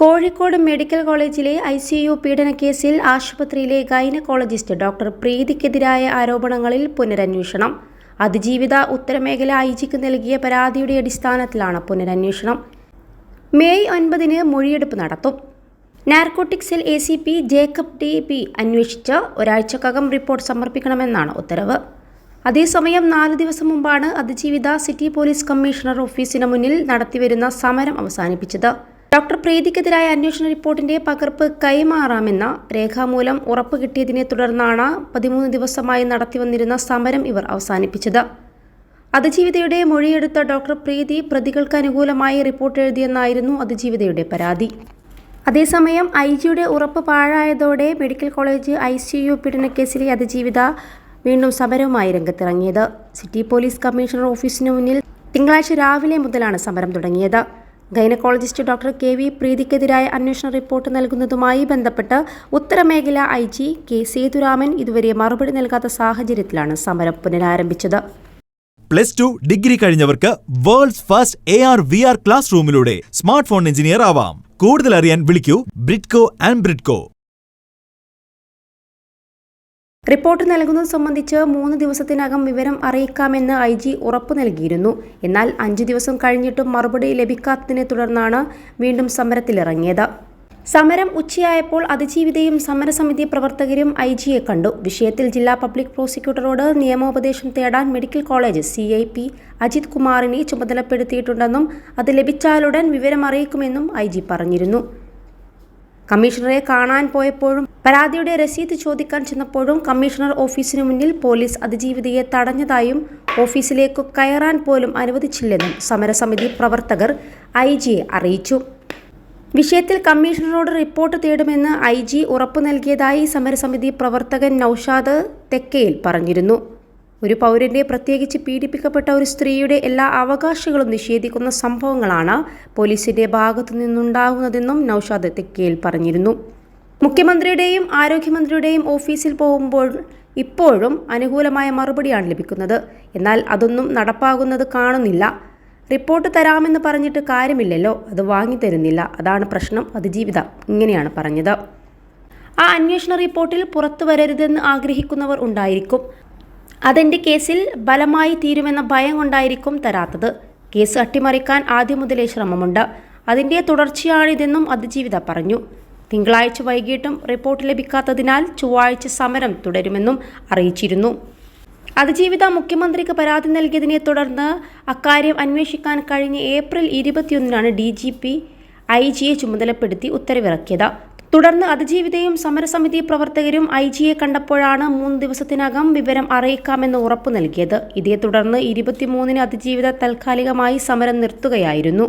Kozhikode medical കോളേജിലെ I C U പീഡനക്കേസിൽ ആശുപത്രിയിലെ ഗൈനക്കോളജിസ്റ്റ് ഡോക്ടർ പ്രീതിക്കെതിരായ ആരോപണങ്ങളിൽ പുനരന്വേഷണം. അതിജീവിത ഉത്തരമേഖല ഐ ജിക്ക് നൽകിയ പരാതിയുടെ അടിസ്ഥാനത്തിലാണ് പുനരന്വേഷണം. മെയ് ഒൻപതിന് മൊഴിയെടുപ്പ് നടത്തും. നാർക്കോട്ടിക്സിൽ A C P Jacob D P അന്വേഷിച്ച് ഒരാഴ്ചക്കകം റിപ്പോർട്ട് സമർപ്പിക്കണമെന്നാണ് ഉത്തരവ്. അതേസമയം നാല് ദിവസം മുമ്പാണ് അതിജീവിത സിറ്റി പോലീസ് കമ്മീഷണർ ഓഫീസിന് മുന്നിൽ നടത്തിവരുന്ന സമരം അവസാനിപ്പിച്ചത്. ഡോക്ടർ പ്രീതിക്കെതിരായ അന്വേഷണ റിപ്പോർട്ടിന്റെ പകർപ്പ് കൈമാറാമെന്ന രേഖാമൂലം ഉറപ്പ് കിട്ടിയതിനെ തുടർന്നാണ് പതിമൂന്ന് ദിവസമായി നടത്തിവന്നിരുന്ന സമരം ഇവർ അവസാനിപ്പിച്ചത്. അതിജീവിതയുടെ മൊഴിയെടുത്ത ഡോക്ടർ പ്രീതി പ്രതികൾക്ക് അനുകൂലമായി റിപ്പോർട്ട് എഴുതിയെന്നായിരുന്നു അതിജീവിതയുടെ പരാതി. അതേസമയം ഐ ജിയുടെ ഉറപ്പ് പാഴായതോടെ medical college I C U പീഡനക്കേസിലെ അതിജീവിത വീണ്ടും സമരവുമായി രംഗത്തിറങ്ങിയത്. സിറ്റി പോലീസ് കമ്മീഷണർ ഓഫീസിന് മുന്നിൽ തിങ്കളാഴ്ച രാവിലെ മുതലാണ് സമരം തുടങ്ങിയത്. ഗൈനക്കോളജിസ്റ്റ് ഡോക്ടർ കെ വി പ്രീതിക്കെതിരായ അന്വേഷണ റിപ്പോർട്ട് നൽകുന്നതുമായി ബന്ധപ്പെട്ട് ഉത്തരമേഖല ഐ ജി കെ സേതുരാമൻ ഇതുവരെ മറുപടി നൽകാത്ത സാഹചര്യത്തിലാണ് സമരം പുനരാരംഭിച്ചത്. Plus two degree കഴിഞ്ഞവർക്ക് world's first A R V R class റൂമിലൂടെ smart phone engineer ആവാം. കൂടുതൽ അറിയാൻ വിളിക്കൂ ബ്രിഡ്കോ ആൻഡ് ബ്രിഡ്കോ. റിപ്പോർട്ട് നൽകുന്നത് സംബന്ധിച്ച് മൂന്ന് ദിവസത്തിനകം വിവരം അറിയിക്കാമെന്ന് ഐ ജി ഉറപ്പു നൽകിയിരുന്നു. എന്നാൽ അഞ്ചു ദിവസം കഴിഞ്ഞിട്ടും മറുപടി ലഭിക്കാത്തതിനെ തുടർന്നാണ് വീണ്ടും സമരത്തിലിറങ്ങിയത്. സമരം ഉച്ചയായപ്പോൾ അതിജീവിതയും സമരസമിതി പ്രവർത്തകരും ഐ ജിയെ കണ്ടു. വിഷയത്തിൽ ജില്ലാ പബ്ലിക് പ്രോസിക്യൂട്ടറോട് നിയമോപദേശം തേടാൻ medical college C I P Ajith കുമാറിനെ ചുമതലപ്പെടുത്തിയിട്ടുണ്ടെന്നും അത് ലഭിച്ചാലുടൻ വിവരമറിയിക്കുമെന്നും ഐ ജി പറഞ്ഞിരുന്നു. കമ്മീഷണറെ കാണാൻ പോയപ്പോഴും പരാതിയുടെ രസീത് ചോദിക്കാൻ ചെന്നപ്പോഴും കമ്മീഷണർ ഓഫീസിനു മുന്നിൽ പോലീസ് അതിജീവിതയെ തടഞ്ഞതായും ഓഫീസിലേക്ക് കയറാൻ പോലും അനുവദിച്ചില്ലെന്നും സമരസമിതി പ്രവർത്തകർ ഐ ജിയെ അറിയിച്ചു. വിഷയത്തിൽ കമ്മീഷണറോട് റിപ്പോർട്ട് തേടുമെന്ന് ഐ ജി ഉറപ്പു നൽകിയതായി സമരസമിതി പ്രവർത്തകൻ നൌഷാദ് തെക്കയിൽ പറഞ്ഞിരുന്നു. ഒരു പൗരന്റെ പ്രത്യേകിച്ച് പീഡിപ്പിക്കപ്പെട്ട ഒരു സ്ത്രീയുടെ എല്ലാ അവകാശങ്ങളും നിഷേധിക്കുന്ന സംഭവങ്ങളാണ് പോലീസിന്റെ ഭാഗത്തു നിന്നുണ്ടാകുന്നതെന്നും നൌഷാദ് തെക്കയിൽ പറഞ്ഞിരുന്നു. മുഖ്യമന്ത്രിയുടെയും ആരോഗ്യമന്ത്രിയുടെയും ഓഫീസിൽ പോകുമ്പോൾ ഇപ്പോഴും അനുകൂലമായ മറുപടിയാണ് ലഭിക്കുന്നത്. എന്നാൽ അതൊന്നും നടപ്പാകുന്നത് കാണുന്നില്ല. റിപ്പോർട്ട് തരാമെന്ന് പറഞ്ഞിട്ട് കാര്യമില്ലല്ലോ. അത് വാങ്ങി തരുന്നില്ല. അതാണ് പ്രശ്നം. അതിജീവിത ഇങ്ങനെയാണ് പറഞ്ഞത്. ആ അന്വേഷണ റിപ്പോർട്ടിൽ പുറത്തു വരരുതെന്ന് ആഗ്രഹിക്കുന്നവർ ഉണ്ടായിരിക്കും. അതെന്റെ കേസിൽ ബലമായി തീരുമെന്ന ഭയം കൊണ്ടായിരിക്കും തരാത്തത്. കേസ് അട്ടിമറിക്കാൻ ആദ്യം മുതലേ ശ്രമമുണ്ട്. അതിന്റെ തുടർച്ചയാണിതെന്നും അതിജീവിത പറഞ്ഞു. തിങ്കളാഴ്ച വൈകിട്ടും റിപ്പോർട്ട് ലഭിക്കാത്തതിനാൽ ചൊവ്വാഴ്ച സമരം തുടരുമെന്നും അറിയിച്ചിരുന്നു. അതിജീവിത മുഖ്യമന്ത്രിക്ക് പരാതി നൽകിയതിനെ തുടർന്ന് അക്കാര്യം അന്വേഷിക്കാൻ കഴിഞ്ഞ ഏപ്രിൽ ഇരുപത്തിയൊന്നിനാണ് ഡി ജി പി ഐ ജിയെ ചുമതലപ്പെടുത്തി ഉത്തരവിറക്കിയത്. തുടർന്ന് അതിജീവിതയും സമരസമിതി പ്രവർത്തകരും ഐ ജിയെ കണ്ടപ്പോഴാണ് മൂന്ന് ദിവസത്തിനകം വിവരം അറിയിക്കാമെന്ന് ഉറപ്പു നൽകിയത്. ഇതേ തുടർന്ന് ഇരുപത്തിമൂന്നിന് അതിജീവിത താൽക്കാലികമായി സമരം നിർത്തുകയായിരുന്നു.